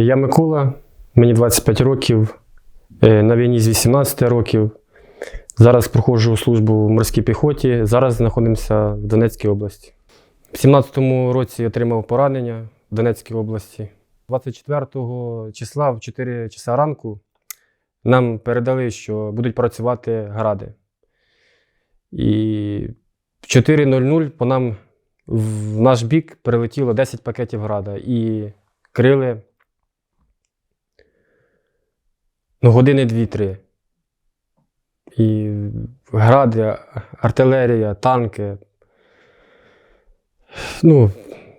Я Микола, мені 25 років, е, на війні з 18 років. Зараз проходжу службу в морській піхоті. Зараз знаходимося в Донецькій області. В 17-му році отримав поранення в Донецькій області. 24 числа в 4 часа ранку нам передали, що будуть працювати гради. І в 4.00 по нам в наш бік прилетіло 10 пакетів града і крили ну, години 2-3. І гради, артилерія, танки. Ну,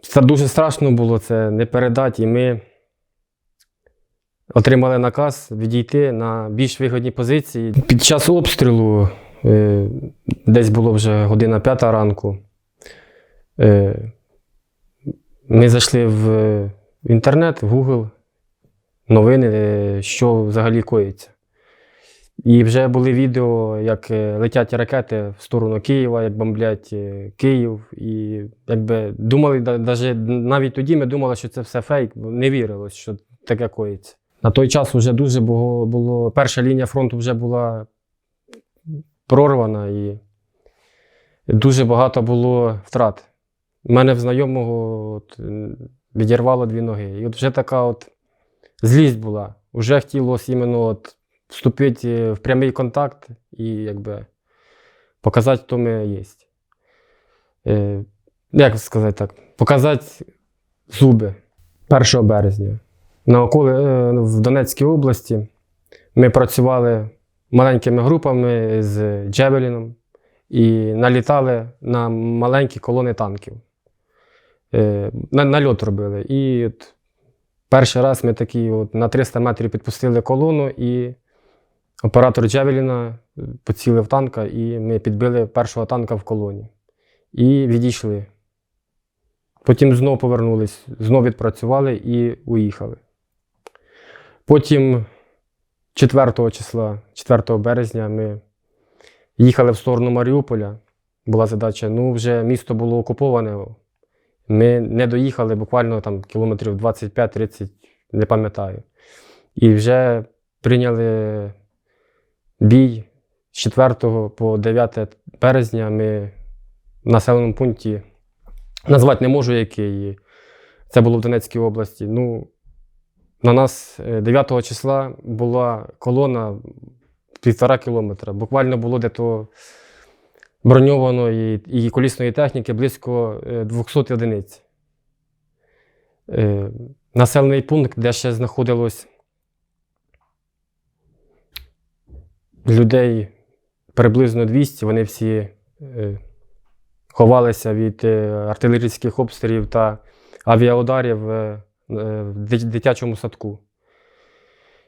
це дуже страшно було це не передати. І ми отримали наказ відійти на більш вигодні позиції. Під час обстрілу, е, десь було вже година п'ята ранку, е, ми зайшли в інтернет, в Google, новини, е, що взагалі коїться. І вже були відео, як е, летять ракети в сторону Києва, як бомблять е, Київ. І якби думали, навіть тоді ми думали, що це все фейк, не вірилось, що таке коїться. На той час вже дуже було, було перша лінія фронту вже була прорвана і дуже багато було втрат. У мене в знайомого от, відірвало дві ноги. І от вже така от злість була. Вже хотілося іменно от вступити в прямий контакт і якби показати, хто ми є. Е, як сказати так? Показати зуби 1 березня. На околи е, в Донецькій області ми працювали маленькими групами з Джевеліном і налітали на маленькі колони танків. Е, на- Нальот робили. І от перший раз ми такі от на 300 метрів підпустили колону, і оператор Джевеліна е, поцілив танка, і ми підбили першого танка в колоні. І відійшли. Потім знову повернулись, знову відпрацювали і уїхали. Потім 4 числа, 4 березня, ми їхали в сторону Маріуполя. Була задача, ну вже місто було окуповане. Ми не доїхали буквально там кілометрів 25-30, не пам'ятаю. І вже прийняли бій з 4 по 9 березня. Ми в населеному пункті назвати не можу, який. Це було в Донецькій області. Ну, на нас е, 9 числа була колона півтора кілометра. Буквально було де-то броньованої і колісної техніки близько е, 200 одиниць. Е, Населений пункт, де ще знаходилось людей приблизно 200, вони всі е, ховалися від е, артилерійських обстрілів та авіаударів е, е, в дитячому садку.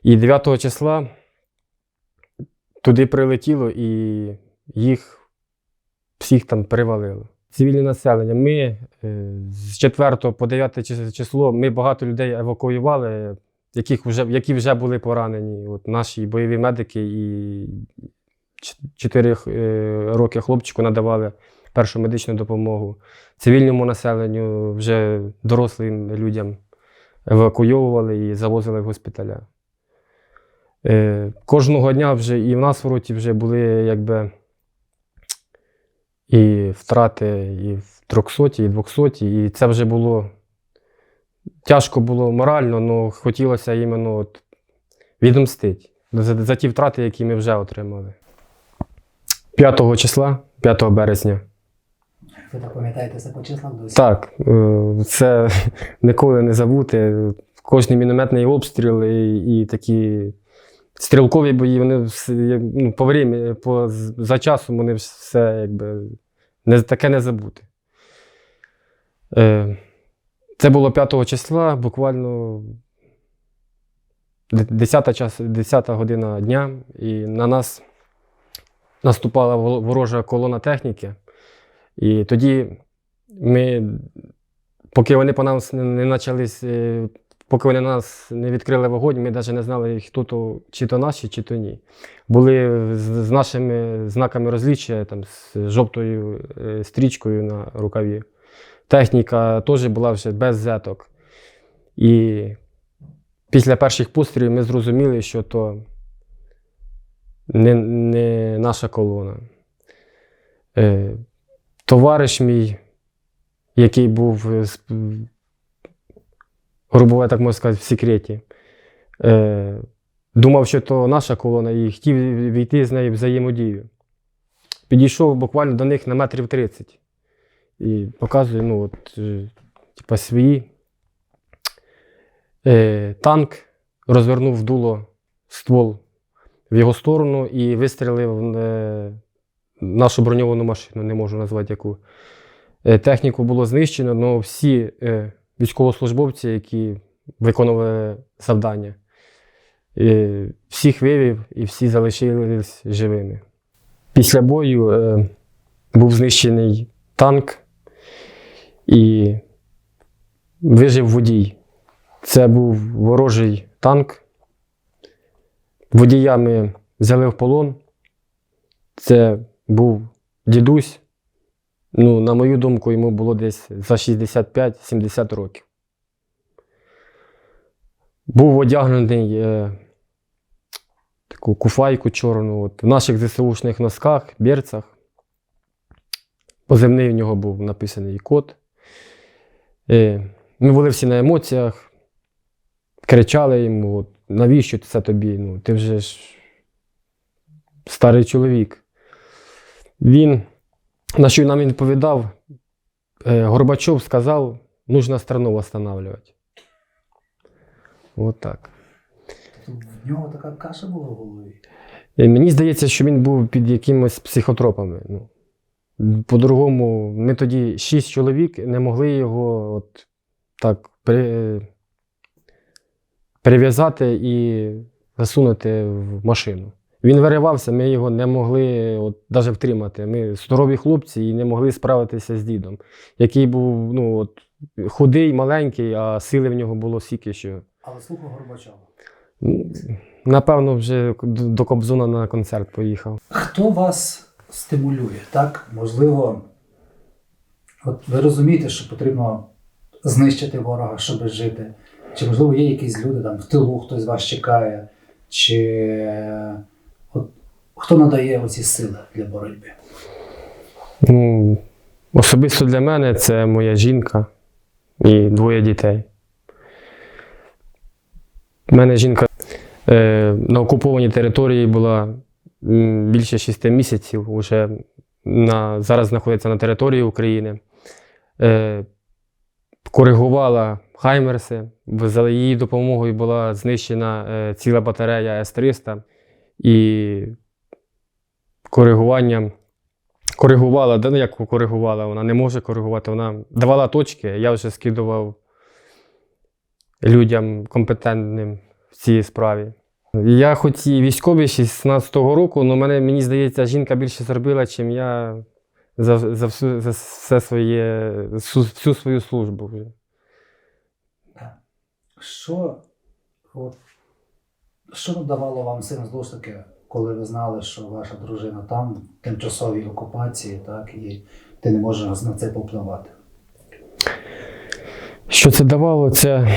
І 9 числа туди прилетіло і їх всіх там привалило. Цивільне населення. Ми е, з 4 по 9 число ми багато людей евакуювали, яких вже, які вже були поранені. От наші бойові медики і 4 роки хлопчику надавали першу медичну допомогу. Цивільному населенню, вже дорослим людям евакуйовували і завозили в госпіталя. Е, кожного дня вже і в нас в роті вже були якби і втрати і в 300, і 200, і це вже було тяжко було морально, але хотілося іменно от відомстити за, за ті втрати, які ми вже отримали. 5 числа, 5 березня. Ви так пам'ятаєте це по числам досі? Так, е, це ніколи не забути. Кожний мінометний обстріл і, і такі стрілкові бої, вони вс- як, ну, по времі, по, за часом вони все якби не, таке не забути. Е, Це було 5 числа, буквально 10, час, 10 година дня, і на нас наступала ворожа колона техніки. І тоді ми, поки вони по нас не, почались, е, поки вони на нас не відкрили вогонь, ми навіть не знали, хто то, чи то наші, чи то ні. Були з, з нашими знаками розліччя, там, з жовтою е, стрічкою на рукаві. Техніка теж була вже без зеток. І після перших пострілів ми зрозуміли, що то не, не наша колона. Е, товариш мій, який був, е, грубо так можна сказати, в секреті, е, думав, що то наша колона, і хотів війти з нею в взаємодію. Підійшов буквально до них на метрів 30 і показує, ну, от, е, типа свої. Е, танк розвернув дуло ствол в його сторону і вистрілив е, нашу броньовану машину, не можу назвати яку. Е, техніку було знищено, але всі е, військовослужбовці, які виконували завдання, е, всіх вивів і всі залишились живими. Після бою е, був знищений танк і вижив водій. Це був ворожий танк. Водія ми взяли в полон. Це був дідусь. Ну, на мою думку, йому було десь за 65-70 років. Був одягнений е, таку куфайку чорну, от, в наших ЗСУшних носках, берцах. Позивний в нього був написаний код. Е, ми були всі на емоціях, кричали йому, от, навіщо це тобі? Ну, ти вже ж старий чоловік. Він, на що нам він відповідав, е, Горбачов сказав, нужно страну восстанавливать. От так. В нього така каша була в голові. І мені здається, що він був під якимось психотропами. Ну, по-другому, ми тоді шість чоловік не могли його от так при, перев'язати і засунути в машину. Він виривався, ми його не могли от, навіть втримати. Ми здорові хлопці і не могли справитися з дідом, який був ну, от, худий, маленький, а сили в нього було стільки, що. Але слухав Горбачова. ну, Напевно, вже до Кобзона на концерт поїхав. Хто вас стимулює, так? Можливо, от ви розумієте, що потрібно знищити ворога, щоб жити. Чи, можливо, є якісь люди там в тилу, хтось вас чекає, чи хто надає оці сили для боротьби? Ну, особисто для мене це моя жінка і двоє дітей. У мене жінка е, на окупованій території була більше 6 місяців, уже на, зараз знаходиться на території України. Е, коригувала Хаймерси, за її допомогою була знищена е, ціла батарея С-300 і коригуванням коригувала, да ну як коригувала, вона не може коригувати. Вона давала точки, я вже скидував людям компетентним в цій справі. Я хоч і військовий з 16-го року, але мене, мені здається, жінка більше зробила, чим я за, за, всю, за все своє, всю, свою службу вже. Що, от, що надавало вам сил знову ж таки, коли ви знали, що ваша дружина там, в тимчасовій окупації, так, і ти не можеш на це попливати? Що це давало? Це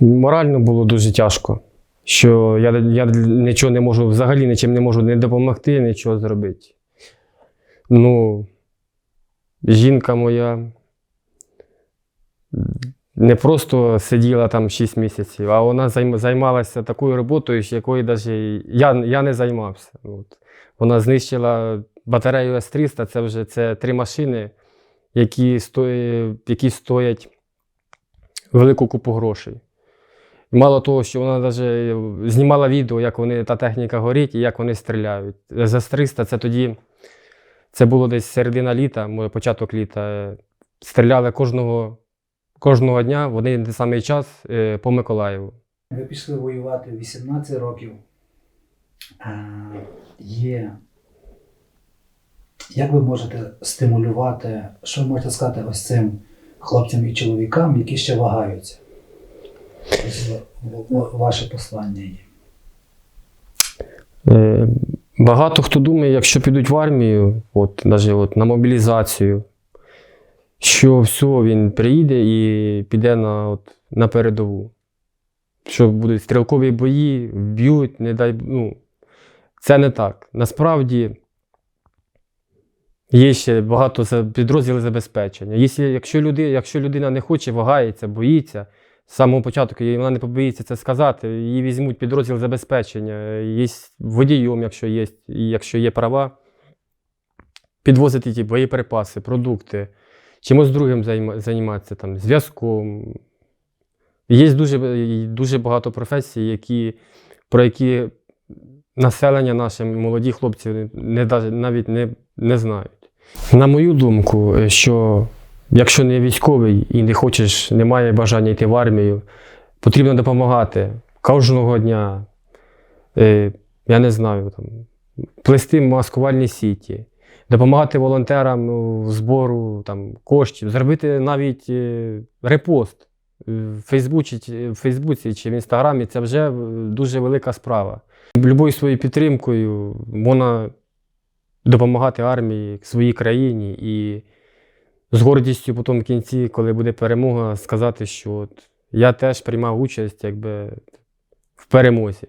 морально було дуже тяжко. Що я, я нічого не можу, взагалі нічим не можу не допомогти, нічого зробити. Ну, жінка моя не просто сиділа там 6 місяців, а вона займалася такою роботою, з якої навіть я, я не займався. От. Вона знищила батарею С-300, це вже це три машини, які, стої, які стоять велику купу грошей. Мало того, що вона навіть знімала відео, як вони, та техніка горить і як вони стріляють. За 300 це тоді, це було десь середина літа, початок літа. Стріляли кожного, кожного дня в один і той самий час е, по Миколаєву. Ви пішли воювати 18 років. А, є. Як ви можете стимулювати, що ви можете сказати ось цим хлопцям і чоловікам, які ще вагаються? Ось Ваше послання є. Е, Багато хто думає, якщо підуть в армію, от, навіть от, на мобілізацію, що все, він приїде і піде на, от, на передову. що будуть стрілкові бої, б'ють, не дай. Ну, це не так. Насправді є ще багато підрозділів забезпечення. Якщо, людина, якщо людина не хоче, вагається, боїться, з самого початку і вона не побоїться це сказати, її візьмуть підрозділ забезпечення, є водієм, якщо є, якщо є права, підвозити ті боєприпаси, продукти, чимось другим займатися, там, зв'язком. Є дуже, дуже багато професій, які, про які населення наше, молоді хлопці не, навіть не, не знають. На мою думку, що якщо не військовий і не хочеш, немає бажання йти в армію, потрібно допомагати кожного дня. Е, я не знаю, там, плести маскувальні сіті, допомагати волонтерам у збору там, коштів, зробити навіть е, репост в Фейсбуці, в Фейсбуці чи в Інстаграмі це вже е, дуже велика справа. Любою своєю підтримкою можна допомагати армії, своїй країні і з гордістю потім в кінці, коли буде перемога, сказати, що от я теж приймав участь якби, в перемозі.